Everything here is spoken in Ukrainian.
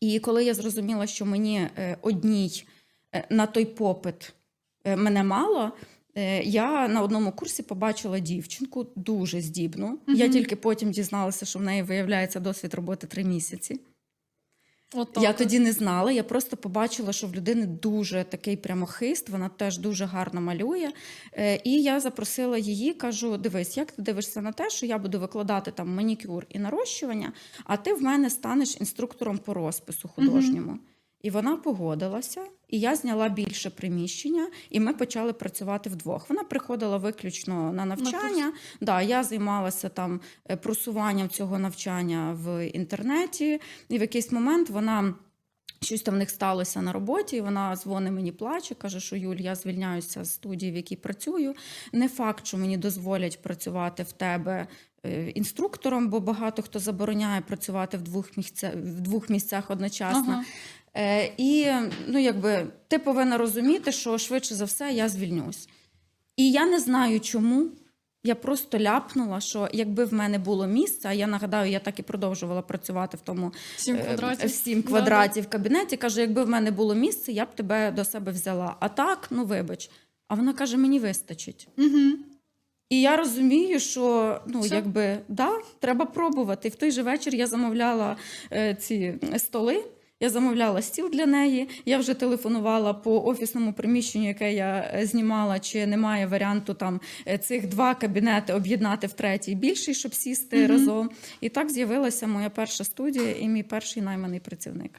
І коли я зрозуміла, що мені е, одній е, на той попит е, мене мало. Я на одному курсі побачила дівчинку дуже здібну. Я тільки потім дізналася, що в неї виявляється досвід роботи три місяці. От Я тоді не знала. Я просто побачила, що в людини дуже такий прямохист, вона теж дуже гарно малює. Е, І я запросила її, кажу: дивись, як ти дивишся на те, що я буду викладати там манікюр і нарощування, а ти в мене станеш інструктором по розпису художньому. І вона погодилася, і я зняла більше приміщення, і ми почали працювати вдвох. Вона приходила виключно на навчання. Да, я займалася там е, просуванням цього навчання в інтернеті, і в якийсь момент вона. Щось там в них сталося на роботі, і вона дзвонить мені, плаче, каже, що Юль, я звільняюся з студії, в якій працюю. Не факт, що мені дозволять працювати в тебе е, інструктором, бо багато хто забороняє працювати в двох місцях, в двох місцях одночасно. Ага. Е, і ну, якби, ти повинна розуміти, що швидше за все я звільнюсь. І я не знаю чому. Я просто ляпнула, що якби в мене було місце, а я нагадаю, я так і продовжувала працювати в тому Сім е, квадратів. сім квадратів в кабінеті. Каже, якби в мене було місце, я б тебе до себе взяла. А так, ну вибач. А вона каже: мені вистачить. Мгм. І я розумію, що ну Все. якби да, треба пробувати. В той же вечір я замовляла е, ці столи. Я замовляла стіл для неї. Я вже телефонувала по офісному приміщенню, яке я е, знімала, чи немає варіанту там е, цих два кабінети об'єднати в третій більший, щоб сісти Мгм. разом. І так з'явилася моя перша студія і мій перший найманий працівник.